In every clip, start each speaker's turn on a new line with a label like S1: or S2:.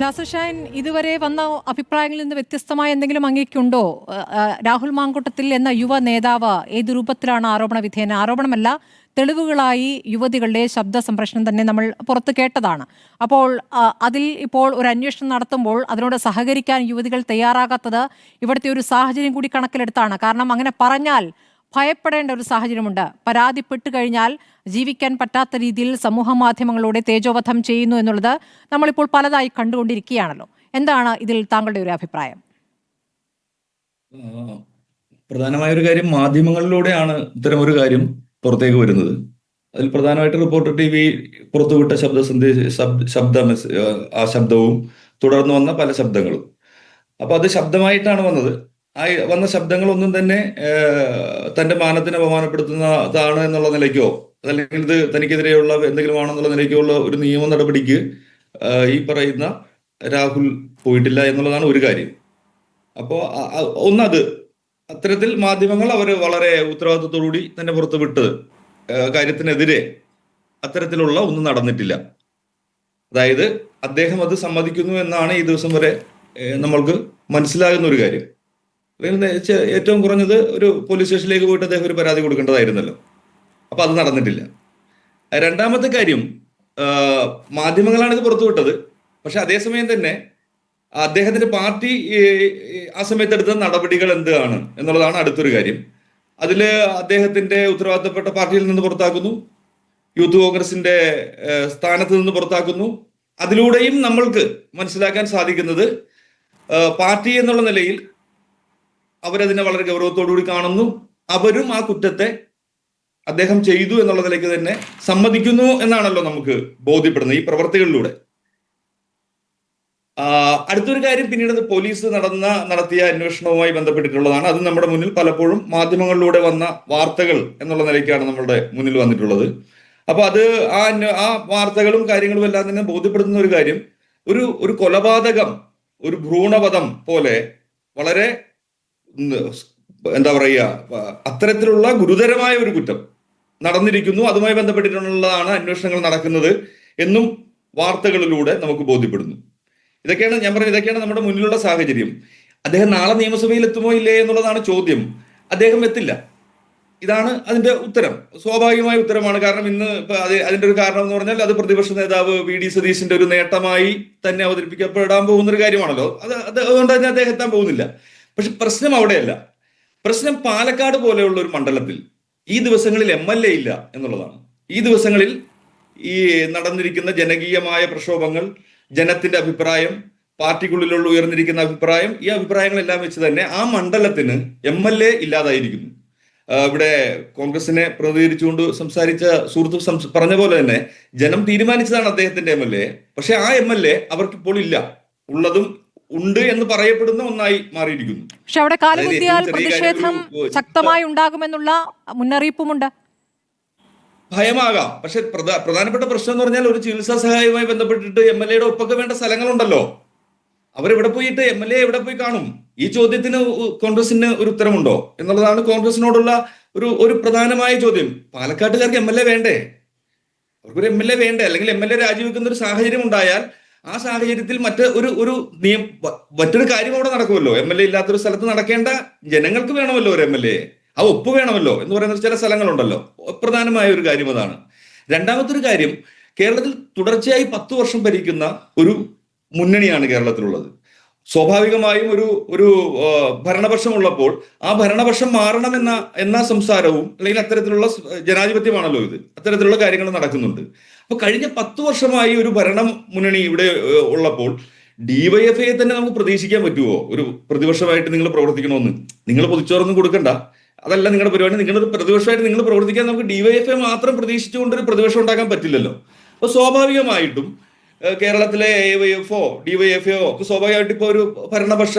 S1: നാസർ ഷാൻ ഇതുവരെ വന്ന അഭിപ്രായങ്ങളിൽ നിന്ന് വ്യത്യസ്തമായ എന്തെങ്കിലും അങ്ങേക്കുണ്ടോ? രാഹുൽ മാങ്കൂട്ടത്തിൽ എന്ന യുവ നേതാവ് ഏത് രൂപത്തിലാണ് ആരോപണ വിധേയന ആരോപണമല്ല തെളിവുകളായി യുവതികളുടെ ശബ്ദ സംപ്രേഷണം തന്നെ നമ്മൾ പുറത്ത് കേട്ടതാണ്. അപ്പോൾ അതിൽ ഇപ്പോൾ ഒരു അന്വേഷണം നടത്തുമ്പോൾ അതിനോട് സഹകരിക്കാൻ യുവതികൾ തയ്യാറാകാത്തത് ഇവിടുത്തെ ഒരു സാഹചര്യം കൂടി കണക്കിലെടുത്താണ്. കാരണം അങ്ങനെ പറഞ്ഞാൽ ഭയപ്പെടേണ്ട ഒരു സാഹചര്യമുണ്ട്. പരാതിപ്പെട്ട് കഴിഞ്ഞാൽ ജീവിക്കാൻ പറ്റാത്ത രീതിയിൽ സമൂഹ മാധ്യമങ്ങളിലൂടെ തേജോവധം ചെയ്യുന്നു എന്നുള്ളത് നമ്മളിപ്പോൾ പലതായി കണ്ടുകൊണ്ടിരിക്കുകയാണല്ലോ. എന്താണ് ഇതിൽ താങ്കളുടെ ഒരു അഭിപ്രായം?
S2: പ്രധാനമായ ഒരു കാര്യം മാധ്യമങ്ങളിലൂടെയാണ് ഇത്തരം ഒരു കാര്യം പുറത്തേക്ക് വരുന്നത്. അതിൽ പ്രധാനമായിട്ട് റിപ്പോർട്ടർ ടി വി പുറത്തുവിട്ട ശബ്ദ സന്ദേശ ശബ്ദ ആ ശബ്ദവും തുടർന്ന് വന്ന പല ശബ്ദങ്ങളും. അപ്പൊ അത് ശബ്ദമായിട്ടാണ് വന്നത്. ആ വന്ന ശബ്ദങ്ങളൊന്നും തന്നെ തന്റെ മാനത്തിനെ അപമാനപ്പെടുത്തുന്നതാണ് എന്നുള്ള നിലയ്ക്കോ അതല്ലെങ്കിൽ ഇത് തനിക്കെതിരെയുള്ള എന്തെങ്കിലും ആണെന്നുള്ള നിലയ്ക്കോ ഉള്ള ഒരു നിയമ നടപടിക്ക് ഈ പറയുന്ന രാഹുൽ പോയിട്ടില്ല എന്നുള്ളതാണ് ഒരു കാര്യം. അപ്പോ അ- അ- ഒന്നത് അത്തരത്തിൽ മാധ്യമങ്ങൾ അവർ വളരെ ഉത്തരവാദിത്തത്തോടുകൂടി തന്നെ പുറത്തു വിട്ട് ഏഹ് കാര്യത്തിനെതിരെ അത്തരത്തിലുള്ള ഒന്നും നടന്നിട്ടില്ല. അതായത് അദ്ദേഹം അത് സമ്മതിക്കുന്നു എന്നാണ് ഈ ദിവസം വരെ നമ്മൾക്ക് മനസ്സിലാകുന്ന ഒരു കാര്യം. ഏറ്റവും കുറഞ്ഞത് ഒരു പോലീസ് സ്റ്റേഷനിലേക്ക് പോയിട്ട് അദ്ദേഹം ഒരു പരാതി കൊടുക്കേണ്ടതായിരുന്നല്ലോ. അപ്പൊ അത് നടന്നിട്ടില്ല. രണ്ടാമത്തെ കാര്യം മാധ്യമങ്ങളാണ് ഇത് പുറത്തുവിട്ടത് പക്ഷെ അതേസമയം തന്നെ അദ്ദേഹത്തിന്റെ പാർട്ടി ആ സമയത്ത് എടുത്ത നടപടികൾ എന്താണ് എന്നുള്ളതാണ് അടുത്തൊരു കാര്യം. അതിൽ അദ്ദേഹത്തിന്റെ ഉത്തരവാദിത്തപ്പെട്ട പാർട്ടിയിൽ നിന്ന് പുറത്താക്കുന്നു. യൂത്ത് കോൺഗ്രസിന്റെ സ്ഥാനത്ത് നിന്ന് പുറത്താക്കുന്നു. അതിലൂടെയും നമ്മൾക്ക് മനസ്സിലാക്കാൻ സാധിക്കുന്നത് പാർട്ടി എന്നുള്ള നിലയിൽ അവരതിനെ വളരെ ഗൗരവത്തോടുകൂടി കാണുന്നു. അവരും ആ കുറ്റത്തെ അദ്ദേഹം ചെയ്തു എന്നുള്ളതിലേക്ക് തന്നെ സമ്മതിക്കുന്നു എന്നാണല്ലോ നമുക്ക് ബോധ്യപ്പെടുന്നത് ഈ പ്രവർത്തികളിലൂടെ. അടുത്തൊരു കാര്യം പിന്നീട് പോലീസ് നടന്ന നടത്തിയ അന്വേഷണവുമായി ബന്ധപ്പെട്ടിട്ടുള്ളതാണ്. അത് നമ്മുടെ മുന്നിൽ പലപ്പോഴും മാധ്യമങ്ങളിലൂടെ വന്ന വാർത്തകൾ എന്നുള്ള നിലയ്ക്കാണ് നമ്മുടെ മുന്നിൽ വന്നിട്ടുള്ളത്. അപ്പൊ അത് ആ ആ വാർത്തകളും കാര്യങ്ങളും എല്ലാം തന്നെ ബോധ്യപ്പെടുത്തുന്ന ഒരു കാര്യം ഒരു ഒരു കൊലപാതകം ഒരു ഭ്രൂണപഥം പോലെ വളരെ എന്താ പറയുക അത്തരത്തിലുള്ള ഗുരുതരമായ ഒരു കുറ്റം നടന്നിരിക്കുന്നു. അതുമായി ബന്ധപ്പെട്ടിട്ടുള്ളതാണ് അന്വേഷണങ്ങൾ നടക്കുന്നത് എന്നും വാർത്തകളിലൂടെ നമുക്ക് ബോധ്യപ്പെടുന്നു. ഇതൊക്കെയാണ് ഞാൻ പറഞ്ഞത് ഇതൊക്കെയാണ് നമ്മുടെ മുന്നിലുള്ള സാഹചര്യം. അദ്ദേഹം നാളെ നിയമസഭയിൽ എത്തുമോ ഇല്ലേ എന്നുള്ളതാണ് ചോദ്യം. അദ്ദേഹം എത്തില്ല. ഇതാണ് അതിന്റെ ഉത്തരം. സ്വാഭാവികമായ ഉത്തരമാണ്. കാരണം ഇന്ന് അതിന്റെ ഒരു കാരണം എന്ന് പറഞ്ഞാൽ അത് പ്രതിപക്ഷ നേതാവ് വി ഡി സതീശിന്റെ ഒരു നേട്ടമായി തന്നെ അവതരിപ്പിക്കപ്പെടാൻ പോകുന്ന ഒരു കാര്യമാണല്ലോ അത് അതുകൊണ്ട് തന്നെ അദ്ദേഹം എത്താൻ പോകുന്നില്ല. പക്ഷെ പ്രശ്നം അവിടെയല്ല. പ്രശ്നം പാലക്കാട് പോലെയുള്ള ഒരു മണ്ഡലത്തിൽ ഈ ദിവസങ്ങളിൽ എം എൽ എ ഇല്ല എന്നുള്ളതാണ്. ഈ ദിവസങ്ങളിൽ ഈ നടന്നിരിക്കുന്ന ജനകീയമായ പ്രക്ഷോഭങ്ങൾ ജനത്തിന്റെ അഭിപ്രായം പാർട്ടിക്കുള്ളിലുള്ള ഉയർന്നിരിക്കുന്ന അഭിപ്രായം ഈ അഭിപ്രായങ്ങളെല്ലാം വെച്ച് തന്നെ ആ മണ്ഡലത്തിന് എം എൽ എ ഇല്ലാതായിരിക്കുന്നു. ഇവിടെ കോൺഗ്രസിനെ പ്രതികരിച്ചുകൊണ്ട് സംസാരിച്ച സുഹൃത്ത് പറഞ്ഞ പോലെ തന്നെ ജനം തീരുമാനിച്ചതാണ് അദ്ദേഹത്തിന്റെ എം എൽ എ പക്ഷെ ആ എം എൽ എ അവർക്കിപ്പോൾ ഇല്ല. ഉള്ളതും ഉണ്ട് എന്ന് പറയപ്പെടുന്ന ഒന്നായി മാറിയിരിക്കുന്നു.
S1: പക്ഷെ അവിടെ കാലുകുത്തിയാൽ പ്രതിഷേധം ശക്തമായി ഉണ്ടാകുമെന്നുള്ള മുന്നറിയിപ്പുമുണ്ട്.
S2: ഭയമാകാം. പക്ഷെ പ്രധാ- പ്രധാനപ്പെട്ട പ്രശ്നം എന്ന് പറഞ്ഞാൽ ഒരു ചികിത്സാ സഹായവുമായി ബന്ധപ്പെട്ടിട്ട് എം എൽ എയുടെ ഒപ്പൊക്കെ വേണ്ട സ്ഥലങ്ങളുണ്ടല്ലോ. അവരെവിടെ പോയിട്ട് എം എൽ എ എവിടെ പോയി കാണും? ഈ ചോദ്യത്തിന് കോൺഗ്രസിന് ഒരു ഉത്തരമുണ്ടോ? എന്നുള്ളതാണ് കോൺഗ്രസിനോടുള്ള ഒരു ഒരു പ്രധാനമായ ചോദ്യം. പാലക്കാട്ടുകാർക്ക് എം എൽ എ വേണ്ടേ? അവർക്കൊരു എം എൽ എ വേണ്ടേ? അല്ലെങ്കിൽ എം എൽ എ രാജിവെക്കുന്ന ഒരു സാഹചര്യം ഉണ്ടായാൽ ആ സാഹചര്യത്തിൽ മറ്റ് ഒരു ഒരു നിയമ മറ്റൊരു കാര്യം അവിടെ നടക്കുമല്ലോ. എം എൽ എ ഇല്ലാത്തൊരു സ്ഥലത്ത് നടക്കേണ്ട ജനങ്ങൾക്ക് വേണമല്ലോ ഒരു എം എൽ എ ആ ഒപ്പ് വേണമല്ലോ എന്ന് പറയുന്ന ചില സ്ഥലങ്ങളുണ്ടല്ലോ. പ്രധാനമായ ഒരു കാര്യം അതാണ്. രണ്ടാമത്തെ ഒരു കാര്യം കേരളത്തിൽ തുടർച്ചയായി പത്ത് വർഷം ഭരിക്കുന്ന ഒരു മുന്നണിയാണ് കേരളത്തിലുള്ളത്. സ്വാഭാവികമായും ഒരു ഒരു ആ, ഭരണപക്ഷം ഉള്ളപ്പോൾ ആ ഭരണപക്ഷം മാറണമെന്ന എന്ന സംസാരവും അല്ലെങ്കിൽ അത്തരത്തിലുള്ള ജനാധിപത്യമാണല്ലോ ഇത്. അത്തരത്തിലുള്ള കാര്യങ്ങൾ നടക്കുന്നുണ്ട്. അപ്പൊ കഴിഞ്ഞ പത്ത് വർഷമായി ഒരു ഭരണ മുന്നണി ഇവിടെ ഉള്ളപ്പോൾ ഡിവൈഎഫ്ഐയെ തന്നെ നമുക്ക് പ്രതീക്ഷിക്കാൻ പറ്റുമോ ഒരു പ്രതിപക്ഷമായിട്ട് നിങ്ങൾ പ്രവർത്തിക്കണമെന്ന്. നിങ്ങൾ പൊതിച്ചോറൊന്നും കൊടുക്കണ്ട. അതല്ല നിങ്ങളുടെ പരിപാടി. നിങ്ങളുടെ പ്രതിപക്ഷമായിട്ട് നിങ്ങൾ പ്രവർത്തിക്കാൻ നമുക്ക് ഡിവൈഎഫ്ഐ മാത്രം പ്രതീക്ഷിച്ചുകൊണ്ട് ഒരു പ്രതിപക്ഷം ഉണ്ടാക്കാൻ പറ്റില്ലല്ലോ. അപ്പൊ സ്വാഭാവികമായിട്ടും കേരളത്തിലെ എ വൈ എഫ് ഒ ഡിവൈഎഫ്ഒ ഒക്കെ സ്വാഭാവികമായിട്ട് ഇപ്പോൾ ഒരു ഭരണപക്ഷ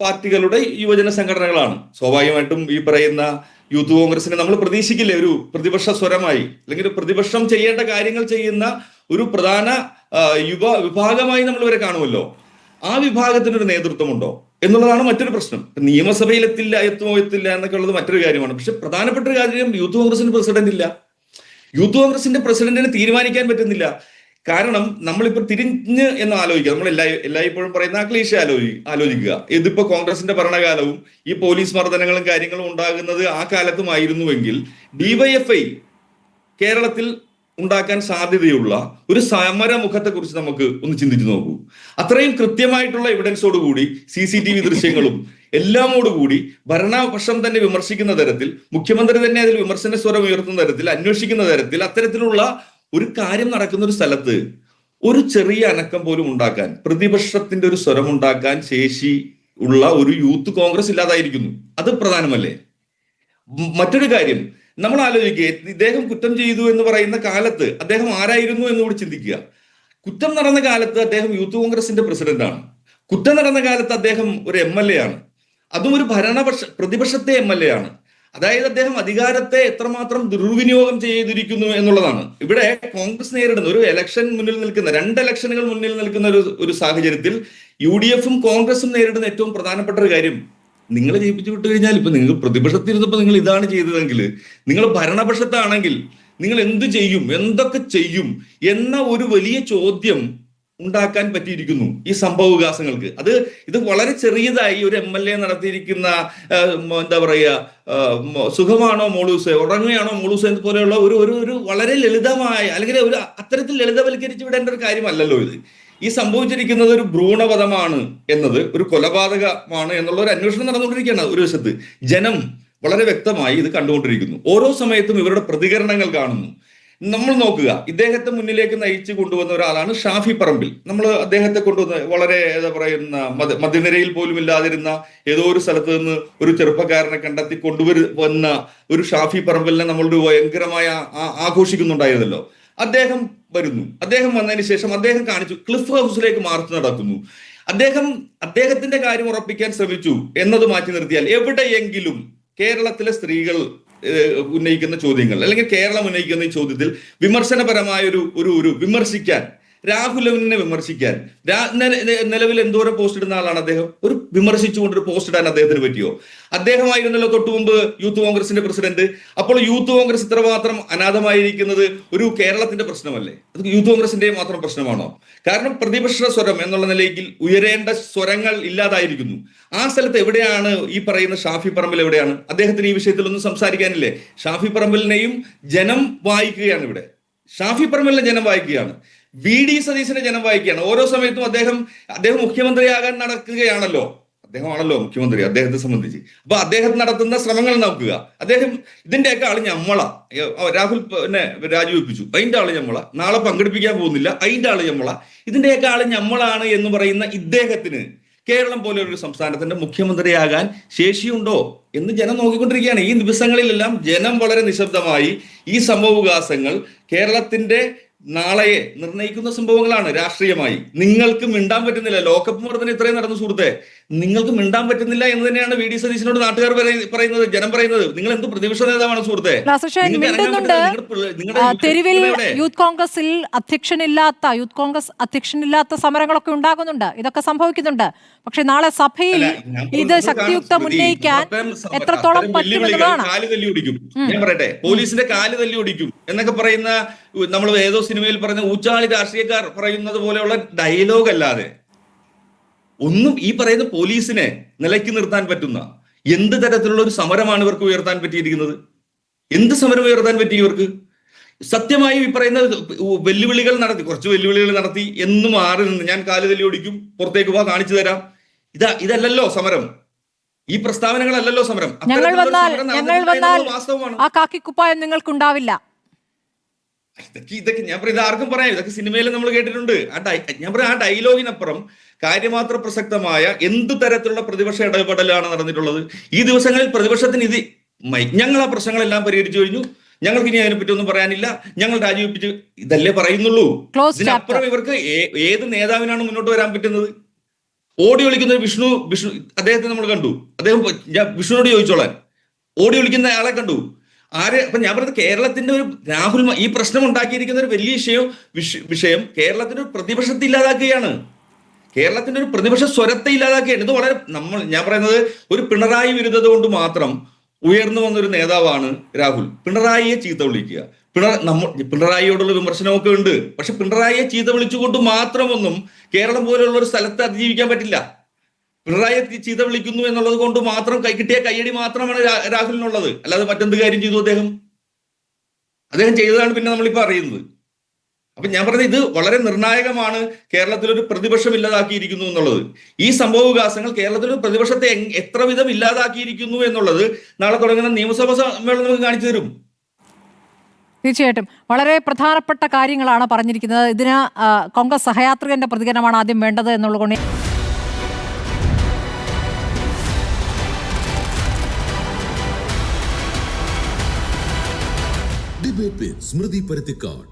S2: പാർട്ടികളുടെ യുവജന സംഘടനകളാണ്. സ്വാഭാവികമായിട്ടും ഈ പറയുന്ന യൂത്ത് കോൺഗ്രസിനെ നമ്മൾ പ്രതീക്ഷിക്കില്ലേ? ഒരു പ്രതിപക്ഷ സ്വരമായി അല്ലെങ്കിൽ പ്രതിപക്ഷം ചെയ്യേണ്ട കാര്യങ്ങൾ ചെയ്യുന്ന ഒരു പ്രധാന യുവ വിഭാഗമായി നമ്മൾ ഇവരെ കാണുമല്ലോ. ആ വിഭാഗത്തിന് ഒരു നേതൃത്വമുണ്ടോ എന്നുള്ളതാണ് മറ്റൊരു പ്രശ്നം. നിയമസഭയിൽ എത്തില്ല എത്തുമോ എത്തില്ല എന്നൊക്കെ ഉള്ളത് മറ്റൊരു കാര്യമാണ്. പക്ഷെ പ്രധാനപ്പെട്ട ഒരു കാര്യം യൂത്ത് കോൺഗ്രസിന് പ്രസിഡന്റ് ഇല്ല. യൂത്ത് കോൺഗ്രസിന്റെ പ്രസിഡന്റിനെ തീരുമാനിക്കാൻ പറ്റുന്നില്ല. കാരണം നമ്മളിപ്പോ തിരിഞ്ഞ് എന്ന് ആലോചിക്കുക. നമ്മൾ എല്ലാ എല്ലായ്പ്പോഴും പറയുന്ന ക്ലീശ ആലോചി ആലോചിക്കുക. ഇതിപ്പോ കോൺഗ്രസിന്റെ ഭരണകാലവും ഈ പോലീസ് മർദ്ദനങ്ങളും കാര്യങ്ങളും ഉണ്ടാകുന്നത് ആ കാലത്തുമായിരുന്നുവെങ്കിൽ ഡിവൈഎഫ്ഐ കേരളത്തിൽ ഉണ്ടാക്കാൻ സാധ്യതയുള്ള ഒരു സമരമുഖത്തെ കുറിച്ച് നമുക്ക് ഒന്ന് ചിന്തിച്ചു നോക്കൂ. അത്രയും കൃത്യമായിട്ടുള്ള എവിഡൻസോടുകൂടി സി സി ടി വി ദൃശ്യങ്ങളും എല്ലാമോടുകൂടി ഭരണപക്ഷം തന്നെ വിമർശിക്കുന്ന തരത്തിൽ മുഖ്യമന്ത്രി തന്നെ അതിൽ വിമർശന സ്വരം ഉയർത്തുന്ന തരത്തിൽ അന്വേഷിക്കുന്ന തരത്തിൽ അത്തരത്തിലുള്ള ഒരു കാര്യം നടക്കുന്ന ഒരു സ്ഥലത്ത് ഒരു ചെറിയ അനക്കം പോലും ഉണ്ടാക്കാൻ പ്രതിപക്ഷത്തിന്റെ ഒരു സ്വരം ഉണ്ടാക്കാൻ ശേഷി ഉള്ള ഒരു യൂത്ത് കോൺഗ്രസ് ഇല്ലാതായിരിക്കുന്നു. അത് പ്രധാനമല്ലേ? മറ്റൊരു കാര്യം നമ്മൾ ആലോചിക്കുക ഇദ്ദേഹം കുറ്റം ചെയ്തു എന്ന് പറയുന്ന കാലത്ത് അദ്ദേഹം ആരായിരുന്നു എന്ന് കൂടി ചിന്തിക്കുക. കുറ്റം നടന്ന കാലത്ത് അദ്ദേഹം യൂത്ത് കോൺഗ്രസിന്റെ പ്രസിഡന്റ് ആണ് കുറ്റം നടന്ന കാലത്ത് അദ്ദേഹം ഒരു എം എൽ എ ആണ്. അതും ഒരു ഭരണപക്ഷ പ്രതിപക്ഷത്തെ എം എൽ എ ആണ്. അതായത് അദ്ദേഹം അധികാരത്തെ എത്രമാത്രം ദുർവിനിയോഗം ചെയ്തിരിക്കുന്നു എന്നുള്ളതാണ്. ഇവിടെ കോൺഗ്രസ് നേരിടുന്ന ഒരു എലക്ഷൻ മുന്നിൽ നിൽക്കുന്ന രണ്ട് ഇലക്ഷനുകൾ മുന്നിൽ നിൽക്കുന്ന ഒരു ഒരു സാഹചര്യത്തിൽ യു ഡി എഫും കോൺഗ്രസും നേരിടുന്ന ഏറ്റവും പ്രധാനപ്പെട്ട ഒരു കാര്യം നിങ്ങൾ ജയിപ്പിച്ചു വിട്ടു കഴിഞ്ഞാൽ ഇപ്പൊ നിങ്ങൾ പ്രതിപക്ഷത്തിരുന്നപ്പോൾ നിങ്ങൾ ഇതാണ് ചെയ്തതെങ്കിൽ നിങ്ങൾ ഭരണപക്ഷത്താണെങ്കിൽ നിങ്ങൾ എന്ത് ചെയ്യും എന്തൊക്കെ ചെയ്യും എന്ന ഒരു വലിയ ചോദ്യം ഉണ്ടാക്കാൻ പറ്റിയിരിക്കുന്നു ഈ സംഭവവികാസങ്ങൾക്ക് അത് ഇത് വളരെ ചെറിയതായി ഒരു എം എൽ എ നടത്തിയിരിക്കുന്ന എന്താ പറയുക സുഖമാണോ മോളൂസ്? ഉറങ്ങുകയാണോ മോളൂസ് എന്ന് പോലെയുള്ള ഒരു ഒരു ഒരു വളരെ ലളിതമായ അല്ലെങ്കിൽ ഒരു അത്തരത്തിൽ ലളിതവൽക്കരിച്ച് വിടേണ്ട ഒരു കാര്യമല്ലല്ലോ ഇത്. ഈ സംഭവിച്ചിരിക്കുന്നത് ഒരു ഭ്രൂണപഥമാണ് എന്നത് ഒരു കൊലപാതകമാണ് എന്നുള്ള ഒരു അന്വേഷണം നടന്നുകൊണ്ടിരിക്കുകയാണ് ഒരു വശത്ത്. ജനം വളരെ വ്യക്തമായി ഇത് കണ്ടുകൊണ്ടിരിക്കുന്നു. ഓരോ സമയത്തും ഇവരുടെ പ്രതികരണങ്ങൾ കാണുന്നു. നമ്മൾ നോക്കുക. ഇദ്ദേഹത്തെ മുന്നിലേക്ക് നയിച്ചു കൊണ്ടുവന്ന ഒരാളാണ് ഷാഫി പറമ്പിൽ. നമ്മൾ അദ്ദേഹത്തെ കൊണ്ടുവന്ന വളരെ എന്താ പറയുന്ന മത പോലും ഇല്ലാതിരുന്ന ഏതോ ഒരു സ്ഥലത്ത് നിന്ന് ഒരു ചെറുപ്പക്കാരനെ കണ്ടെത്തി കൊണ്ടുവരു വന്ന ഒരു ഷാഫി പറമ്പിലിനെ നമ്മളൊരു ഭയങ്കരമായ ആഘോഷിക്കുന്നുണ്ടായിരുന്നല്ലോ. അദ്ദേഹം വരുന്നു. അദ്ദേഹം വന്നതിന് ശേഷം അദ്ദേഹം കാണിച്ചു ക്ലിഫ് ഹൗസിലേക്ക് മാർച്ച് നടക്കുന്നു. അദ്ദേഹം അദ്ദേഹത്തിന്റെ കാര്യം ഉറപ്പിക്കാൻ ശ്രമിച്ചു. എന്നത് മാറ്റി നിർത്തിയാൽ എവിടെയെങ്കിലും കേരളത്തിലെ സ്ത്രീകൾ ഉന്നയിക്കുന്ന ചോദ്യങ്ങൾ. അല്ലെങ്കിൽ കേരളം ഉന്നയിക്കുന്ന ഈ ചോദ്യത്തിൽ വിമർശനപരമായ ഒരു ഒരു വിമർശിക്കാൻ രാഹുലിനെ വിമർശിക്കാൻ. നിലവിൽ എന്തോരം പോസ്റ്റ് ഇടുന്ന ആളാണ് അദ്ദേഹം? ഒരു വിമർശിച്ചുകൊണ്ട് ഒരു പോസ്റ്റ് ഇടാൻ അദ്ദേഹത്തിന് പറ്റിയോ? അദ്ദേഹമായിരുന്നല്ലോ തൊട്ടു മുമ്പ് യൂത്ത് കോൺഗ്രസിന്റെ പ്രസിഡന്റ്. അപ്പോൾ യൂത്ത് കോൺഗ്രസ് ഇത്രമാത്രം അനാഥമായിരിക്കുന്നത് ഒരു കേരളത്തിന്റെ പ്രശ്നമല്ലേ? അത് യൂത്ത് കോൺഗ്രസിന്റെ മാത്രം പ്രശ്നമാണോ? കാരണം പ്രതിപക്ഷ സ്വരം എന്നുള്ള നിലയിൽ ഉയരേണ്ട സ്വരങ്ങൾ ഇല്ലാതായിരിക്കുന്നു. ആ സ്ഥലത്ത് എവിടെയാണ് ഈ പറയുന്ന ഷാഫി പറമ്പിൽ എവിടെയാണ്? അദ്ദേഹത്തിന് ഈ വിഷയത്തിൽ ഒന്നും സംസാരിക്കാനില്ലേ? ഷാഫി പറമ്പിലിനെയും ജനം വായിക്കുകയാണ് ഇവിടെ. ഷാഫി പറമ്പലിനെ ജനം വായിക്കുകയാണ്. വി ഡി സതീശനെ ജനം വായിക്കുകയാണ്. ഓരോ സമയത്തും അദ്ദേഹം അദ്ദേഹം മുഖ്യമന്ത്രിയാകാൻ നടക്കുകയാണല്ലോ. അദ്ദേഹമാണല്ലോ മുഖ്യമന്ത്രി അദ്ദേഹത്തെ സംബന്ധിച്ച്. അപ്പൊ അദ്ദേഹം നടത്തുന്ന ശ്രമങ്ങൾ നോക്കുക. അദ്ദേഹം ഇതിന്റെയൊക്കെ ആൾ ഞമ്മള. രാഹുൽ പിന്നെ രാജിവെപ്പിച്ചു. അതിന്റെ ആൾ ഞമ്മള. നാളെ പങ്കെടുപ്പിക്കാൻ പോകുന്നില്ല. അതിന്റെ ആൾ ഞമ്മള. ഇതിന്റെയൊക്കെ ആൾ ഞമ്മളാണ് എന്ന് പറയുന്ന ഇദ്ദേഹത്തിന് കേരളം പോലെ ഒരു സംസ്ഥാനത്തിന്റെ മുഖ്യമന്ത്രിയാകാൻ ശേഷിയുണ്ടോ എന്ന് ജനം നോക്കിക്കൊണ്ടിരിക്കുകയാണ്. ഈ ദിവസങ്ങളിലെല്ലാം ജനം വളരെ നിശബ്ദമായി ഈ സംഭവവികാസങ്ങൾ കേരളത്തിന്റെ നാളെയെ നിർണയിക്കുന്ന സംഭവങ്ങളാണ് രാഷ്ട്രീയമായി. നിങ്ങൾക്ക് മിണ്ടാൻ പറ്റുന്നില്ല. ലോകകപ്പ് മർദ്ദനം ഇത്രയും നടന്നു സുഹൃത്തെ. നിങ്ങൾക്ക് മിണ്ടാൻ പറ്റുന്നില്ല എന്ന് തന്നെയാണ് വി ഡി സതീശനോട് നാട്ടുകാർ പറയുന്നത് ജനം പറയുന്നത്. നിങ്ങൾ എന്ത് പ്രതിപക്ഷ നേതാവാണ് സുഹൃത്തെ?
S1: തെരുവിൽ യൂത്ത് കോൺഗ്രസിൽ അധ്യക്ഷനില്ലാത്ത യൂത്ത് കോൺഗ്രസ് അധ്യക്ഷനില്ലാത്ത സമരങ്ങളൊക്കെ ഉണ്ടാകുന്നുണ്ട്. ഇതൊക്കെ സംഭവിക്കുന്നുണ്ട്. പക്ഷെ നാളെ സഭയിൽ ഇത് ശക്തിയുക്ത ഉന്നയിക്കാൻ എത്രത്തോളം പറ്റുമെന്നുള്ളതാണ്.
S2: കാൽ തല്ലി ഓടിക്കും ഞാൻ പറയട്ടെ പോലീസിന്റെ കാൽ തല്ലി ഓടിക്കും എന്നൊക്കെ പറയുന്ന നമ്മൾ ഏതോ സിനിമയിൽ പറഞ്ഞ ഊച്ചാളി രാഷ്ട്രീയക്കാർ പറയുന്നത് പോലെയുള്ള ഡയലോഗ് അല്ലാതെ ഒന്നും ഈ പറയുന്ന പോലീസിനെ നിലയ്ക്ക് നിർത്താൻ പറ്റുന്ന എന്ത് തരത്തിലുള്ള ഒരു സമരമാണ് ഇവർക്ക് ഉയർത്താൻ പറ്റിയിരിക്കുന്നത്? എന്ത് സമരം ഉയർത്താൻ പറ്റി ഇവർക്ക്? സത്യമായും ഈ പറയുന്ന വെല്ലുവിളികൾ നടത്തി കുറച്ച് വെല്ലുവിളികൾ നടത്തി എന്ന് മാറി നിന്ന് ഞാൻ കാൽ തല്ലി ഓടിക്കും പുറത്തേക്ക് പോവാ കാണിച്ചു തരാം. ഇതാ ഇതല്ലല്ലോ സമരം. ഈ പ്രസ്താവനകളല്ലല്ലോ സമരം.
S1: ഞങ്ങൾ വന്നാൽ ഞങ്ങൾ വന്നാൽ
S2: വാസ്തവമാണ്.
S1: ആ കാക്കിക്കുപ്പായം നിങ്ങൾക്കുണ്ടാവില്ല.
S2: ഇതൊക്കെ ഇതൊക്കെ ഞാൻ പറയും ഇത് ആർക്കും പറയാം ഇതൊക്കെ സിനിമയിൽ നമ്മൾ കേട്ടിട്ടുണ്ട്. ആ ഡൈ ഞാൻ പറയാം ആ ഡയലോഗിനപ്പുറം കാര്യമാത്ര പ്രസക്തമായ എന്ത് തരത്തിലുള്ള പ്രതിപക്ഷ ഇടപെടലാണ് നടന്നിട്ടുള്ളത്? ഈ ദിവസങ്ങളിൽ പ്രതിപക്ഷത്തിന് ഇത് ഞങ്ങൾ ആ പ്രശ്നങ്ങളെല്ലാം പരിഹരിച്ചു കഴിഞ്ഞു. ഞങ്ങൾക്ക് ഇനി അതിനെപ്പറ്റി ഒന്നും പറയാനില്ല. ഞങ്ങൾ രാജിവെപ്പിച്ച് ഇതല്ലേ പറയുന്നുള്ളൂ. ഇതിനപ്പുറം ഇവർക്ക് ഏത് നേതാവിനാണ് മുന്നോട്ട് വരാൻ പറ്റുന്നത്? ഓടി വിളിക്കുന്ന വിഷ്ണു വിഷ്ണു അദ്ദേഹത്തെ നമ്മൾ കണ്ടു. അദ്ദേഹം വിഷ്ണുനോട് ചോദിച്ചോളാൻ. ഓടി വിളിക്കുന്ന ആളെ കണ്ടു. ആര് അപ്പൊ ഞാൻ പറഞ്ഞത് കേരളത്തിന്റെ ഒരു രാഹുൽ ഈ പ്രശ്നം ഉണ്ടാക്കിയിരിക്കുന്ന ഒരു വലിയ വിഷയം വിഷയം കേരളത്തിന്റെ ഒരു പ്രതിപക്ഷത്തെ ഇല്ലാതാക്കുകയാണ്. കേരളത്തിന്റെ ഒരു പ്രതിപക്ഷ സ്വരത്തെ ഇല്ലാതാക്കുകയാണ്. ഇത് വളരെ നമ്മൾ ഞാൻ പറയുന്നത് ഒരു പിണറായി വിരുദ്ധത കൊണ്ട് മാത്രം ഉയർന്നു വന്ന ഒരു നേതാവാണ് രാഹുൽ. പിണറായിയെ ചീത്ത വിളിക്കുക. പിണ നമ്മ പിണറായിയോടുള്ള വിമർശനമൊക്കെ ഉണ്ട്. പക്ഷെ പിണറായിയെ ചീത്ത വിളിച്ചുകൊണ്ട് മാത്രമൊന്നും കേരളം പോലുള്ള ഒരു സ്ഥലത്ത് അതിജീവിക്കാൻ പറ്റില്ല. പിണറായിയെ തി- ചീത്ത വിളിക്കുന്നു എന്നുള്ളത് കൊണ്ട് മാത്രം കൈ കിട്ടിയ കയ്യടി മാത്രമാണ് രാഹുലിനുള്ളത്. അല്ലാതെ മറ്റെന്ത് കാര്യം ചെയ്തു അദ്ദേഹം? അദ്ദേഹം ചെയ്തതാണ് പിന്നെ നമ്മളിപ്പോ അറിയുന്നത്. അപ്പൊ ഞാൻ പറഞ്ഞത് ഇത് വളരെ നിർണായകമാണ്. കേരളത്തിൽ ഒരു പ്രതിപക്ഷം ഇല്ലാതാക്കിയിരിക്കുന്നു എന്നുള്ളത്. ഈ സംഭവ വികാസങ്ങൾ കേരളത്തിൽ ഒരു പ്രതിപക്ഷത്തെ എത്ര വിധം ഇല്ലാതാക്കിയിരിക്കുന്നു എന്നുള്ളത് നാളെ തുടങ്ങുന്ന നിയമസഭാ സമ്മേളനം നമുക്ക് കാണിച്ചു തരും.
S1: തീർച്ചയായിട്ടും. വളരെ പ്രധാനപ്പെട്ട കാര്യങ്ങളാണ് പറഞ്ഞിരിക്കുന്നത്. ഇതിന് കോൺഗ്രസ് സഹയാത്രികന്റെ പ്രതികരണമാണ് ആദ്യം വേണ്ടത് എന്നുള്ളത്
S3: ஸ்மிருதி பருத்திக்காட்